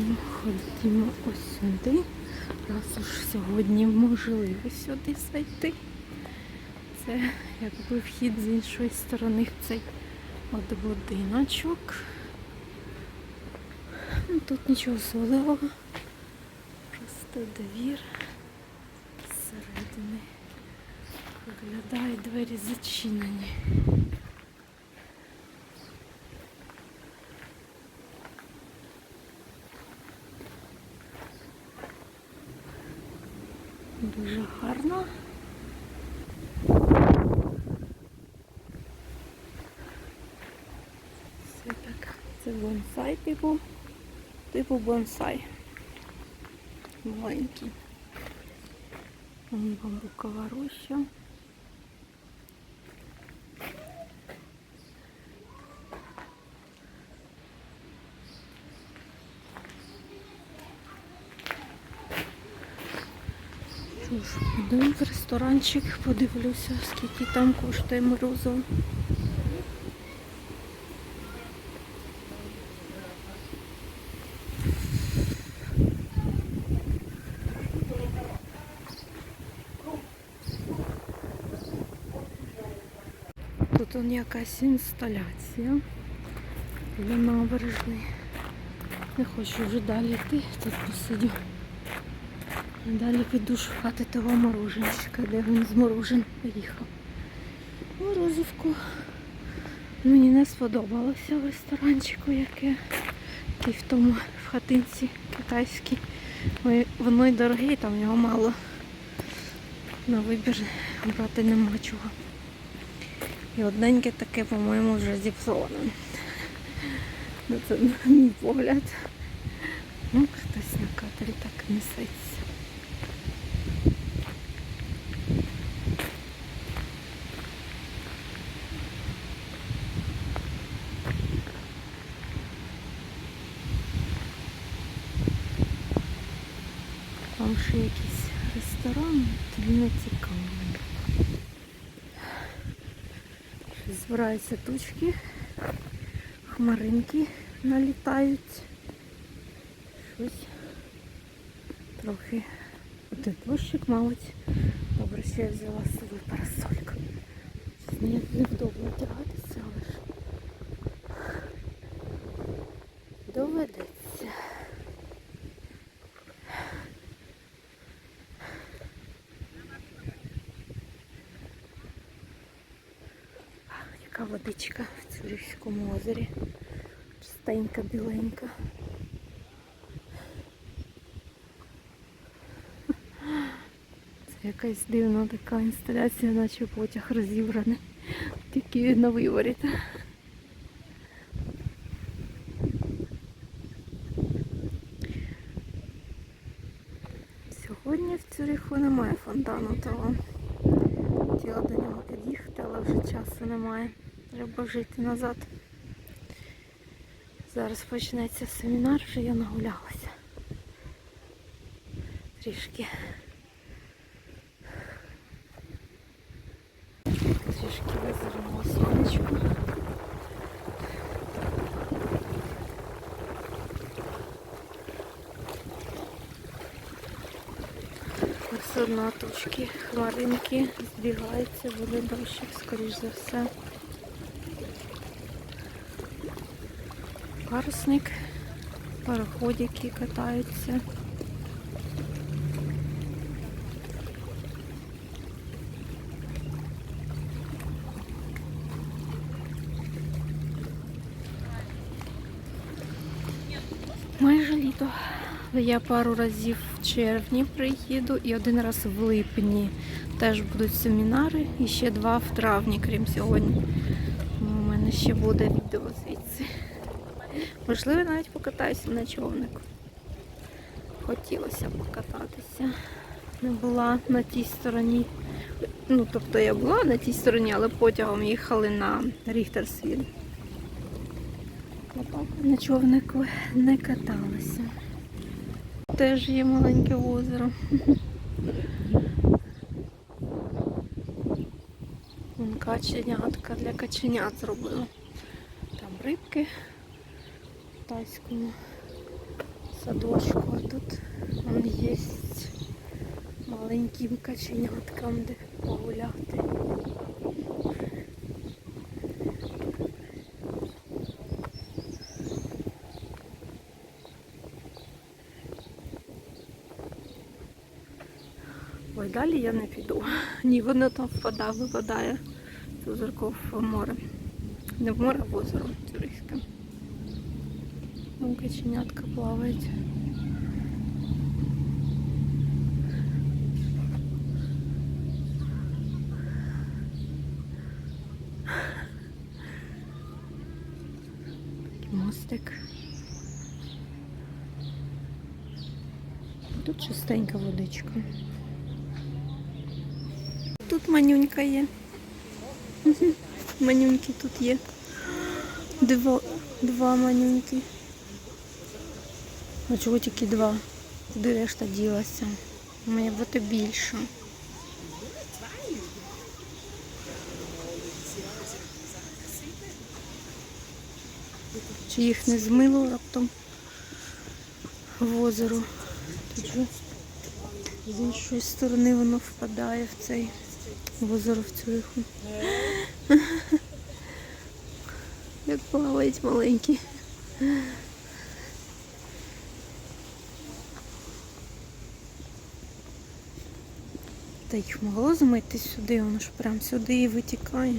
Ходімо, ходімо ось сюди. Раз уж сьогодні можливо сюди зайти. Це якби вхід з іншої сторони в цей от будиночок. Ну, Тут нічого особливого. Просто двір зсередини. Виглядає двері зачинені. Дуже гарно. Все так. Це бонсай типу. Типу бонсай. Маленький. Бамбукова роща. Що ж, піду в ресторанчик, подивлюся, скільки там коштує морозиво. Тут он якась інсталяція для набережної. Не хочу вже далі йти, тут посидю. Далі піду шукати того мороженчика, де він з морожен поїхав. Морозивку. Мені не сподобалося в ресторанчику, яке який в тому в хатинці китайській. Воно й дороге, там його мало. На вибір брати нема чого. І одненьке таке, по-моєму, вже зіпсоване. Це на мій погляд. Ну, хтось на катері так несеться. Ще якийсь ресторан, тобі не цікаво. Збираються тучки, хмаринки налітають. Щось трохи один дощик, мабуть. Добре, що я взяла з собою парасольку. Мені невдобно тягатися, але ж доведеться. Яка водичка в озері. Чистенька, біленька. Це якась дивна така інсталяція, наче потяг розібраний. Тільки на виворіт. Сьогодні в Цюриху немає фонтану того. Хотіла до нього під'їхати, але вже часу немає. Треба жити назад. Зараз почнеться семінар, вже я нагулялася. Трішки. Трішки визирнула сонечко. Все одно тучки, хмаринки збігаються, буде дощик, скоріш за все. Парусник, пароходики катаються. Майже літо. Я пару разів в червні приїду і один раз в липні. Теж будуть семінари і ще два в травні, крім сьогодні. У мене ще буде відео звідси. Можливо, навіть покатаюся на човнику. Хотілося б покататися. Не була на тій стороні. Ну, тобто я була на тій стороні, але потягом їхали на Ріхтерсвіл. На човнику не каталася. Теж є маленьке озеро. Каченятка для каченят зробила. Там рибки в тайському садочку, а тут он є маленьким каченяткам, де погуляти. Ой, далі я не піду. Ні, воно там впадає, випадає. Це озерков в море. Не в море, а в озеро Цюрихське. Там каченятка плавають. Мостик. Тут чистенька водичка. Тут манюнька є. Манюньки тут є. Два, два манюньки. А чого тільки два? Куди решта ділася? Має бути більше. Чи їх не змило раптом в озеро? Тут же з іншої сторони воно впадає в цей в озеро в Цюриху. Як плавають маленькі. Та їх могло змити сюди, воно ж прям сюди і витікає.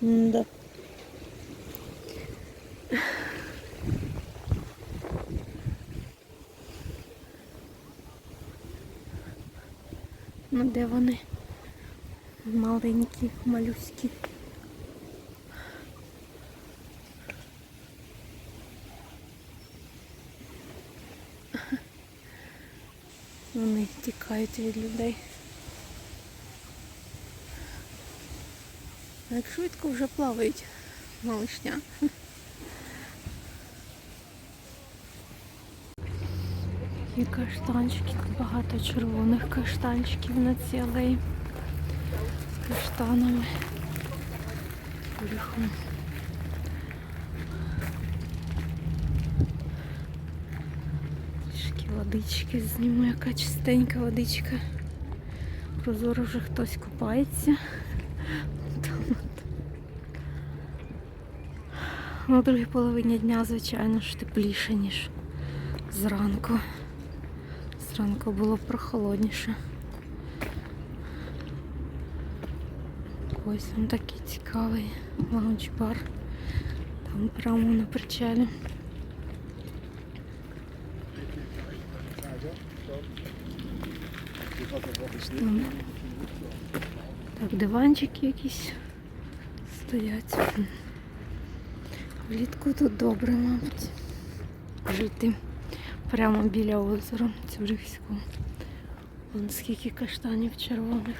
Да. Ну де вони? Маленькі, малюські. Вони тікають від людей. Як швидко вже плавають малишня. І каштанчики, тут багато червоних каштанчиків на цій алеї. З каштанами. Горіхом. Трішки водички зніму, яка чистенька водичка. Прозоро вже хтось купається. На другій половині дня, звичайно ж, тепліше, ніж зранку. Зранку було прохолодніше. Ось він такий цікавий лаунч-бар. Там прямо на причалі. Там. Так, диванчики якісь стоять. Влітку тут добре, мабуть, жити прямо біля озера Цюрихського. Вон скільки каштанів червоних.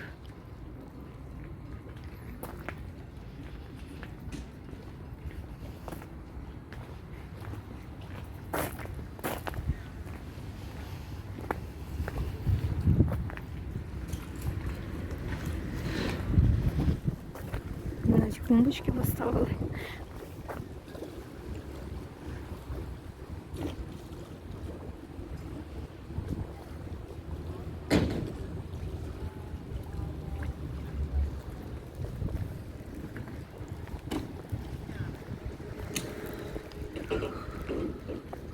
Навіть клумбочки поставили.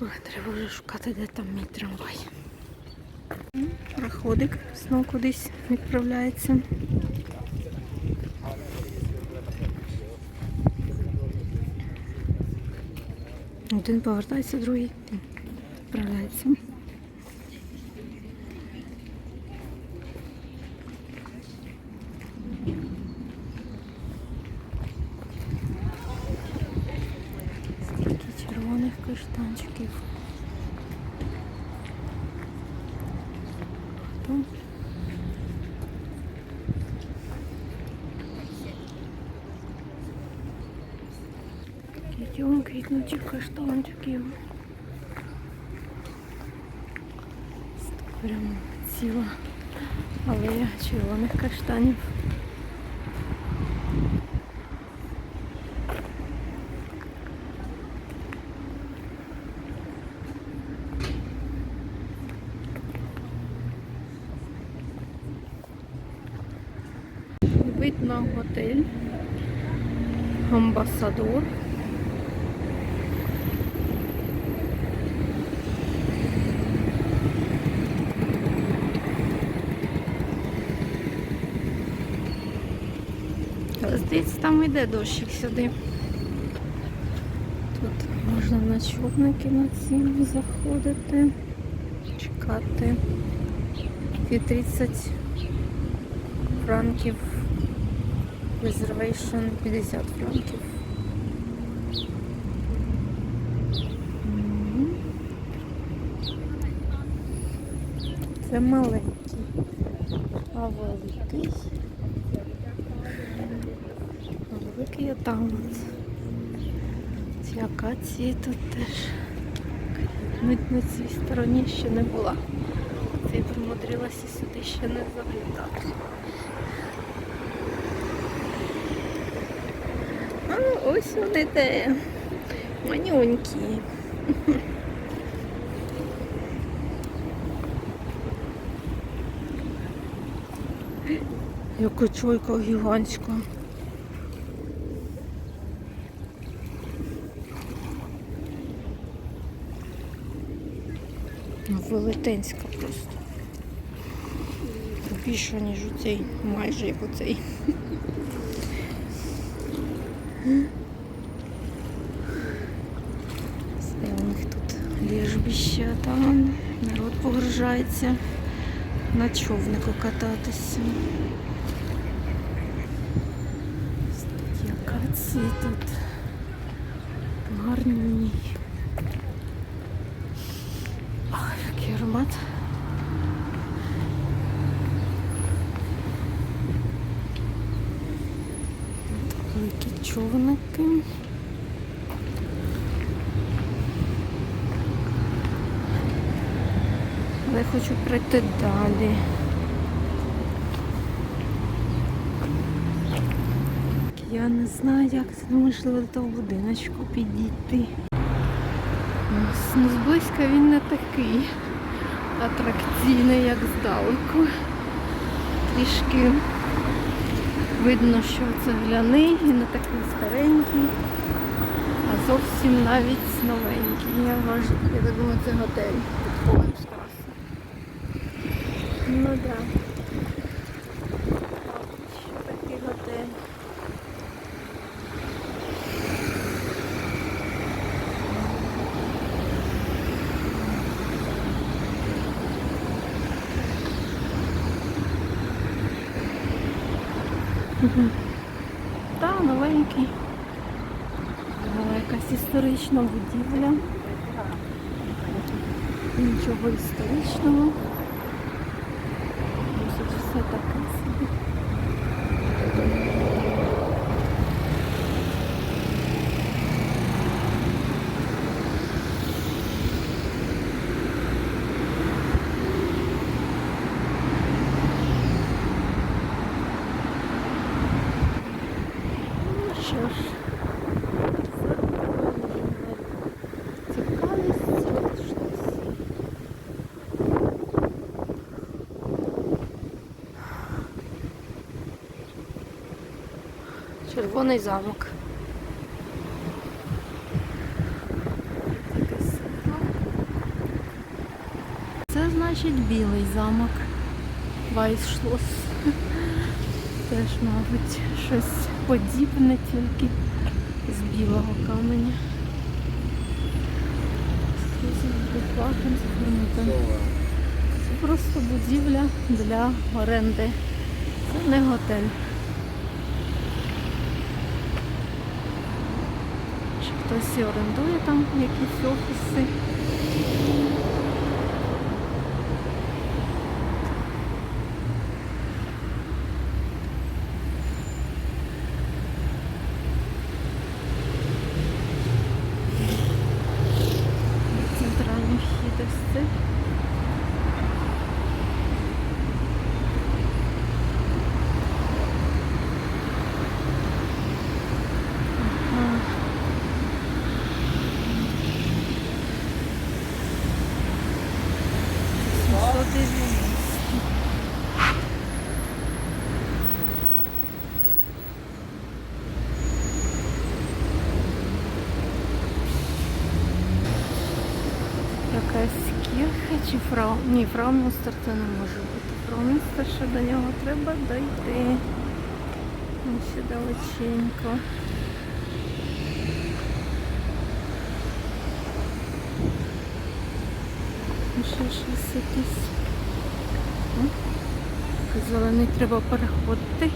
Ой, треба вже шукати, де там мій трамвай. Проходик знову кудись відправляється. Один повертається, другий відправляється. квітнучих каштанчиків. Прямо ціла алея червоних каштанів. Вид на готель Амбасадор. Здається, там йде дощик сюди. Тут можна на човники на ці заходити, чекати. І 30 франків. Reservation 50 франків. Це маленький, а великий. Великий отам. Ці акації тут теж. На, на цій стороні ще не була. Це я примудрилася сюди ще не заглядати. А, ось вони де. Манюнькі. Яка чойка гігантська. Велетенська просто. Більша, ніж оцей, майже як оцей. Все у них тут ліжбище, а там народ погружається на човнику кататися. Ось Такі тут гарні. Човники. Але я хочу пройти далі. Я не знаю, як це неможливо до того будиночку підійти. Ну, зблизька він не такий атракційний, як здалеку. Трішки видно, що це гляний не такий старенький, а зовсім навіть новенький. Я вважаю, я думаю, це готель під Холенштрасе. Ну так. Да. Що такий готель? Так, новенький. Але якась історична будівля. Нічого історичного. Досить все таке собі. Ну що ж, цікавість залишилась. Червоний замок. Це значить білий замок. Вайсшлос. Теж, мабуть, щось подібне, тільки з білого каменя. Це просто будівля для оренди. Це не готель. Чи хтось орендує там якісь офіси. Центральний вхід ось це. Ага. Сімсот дев'яносто. Фескірхи чи фрау. Ні, фраумістер це не може бути. Фраумістер ще до нього треба дойти. Ну, ще далеченько. Ще щось якісь. Казали, не треба переходити.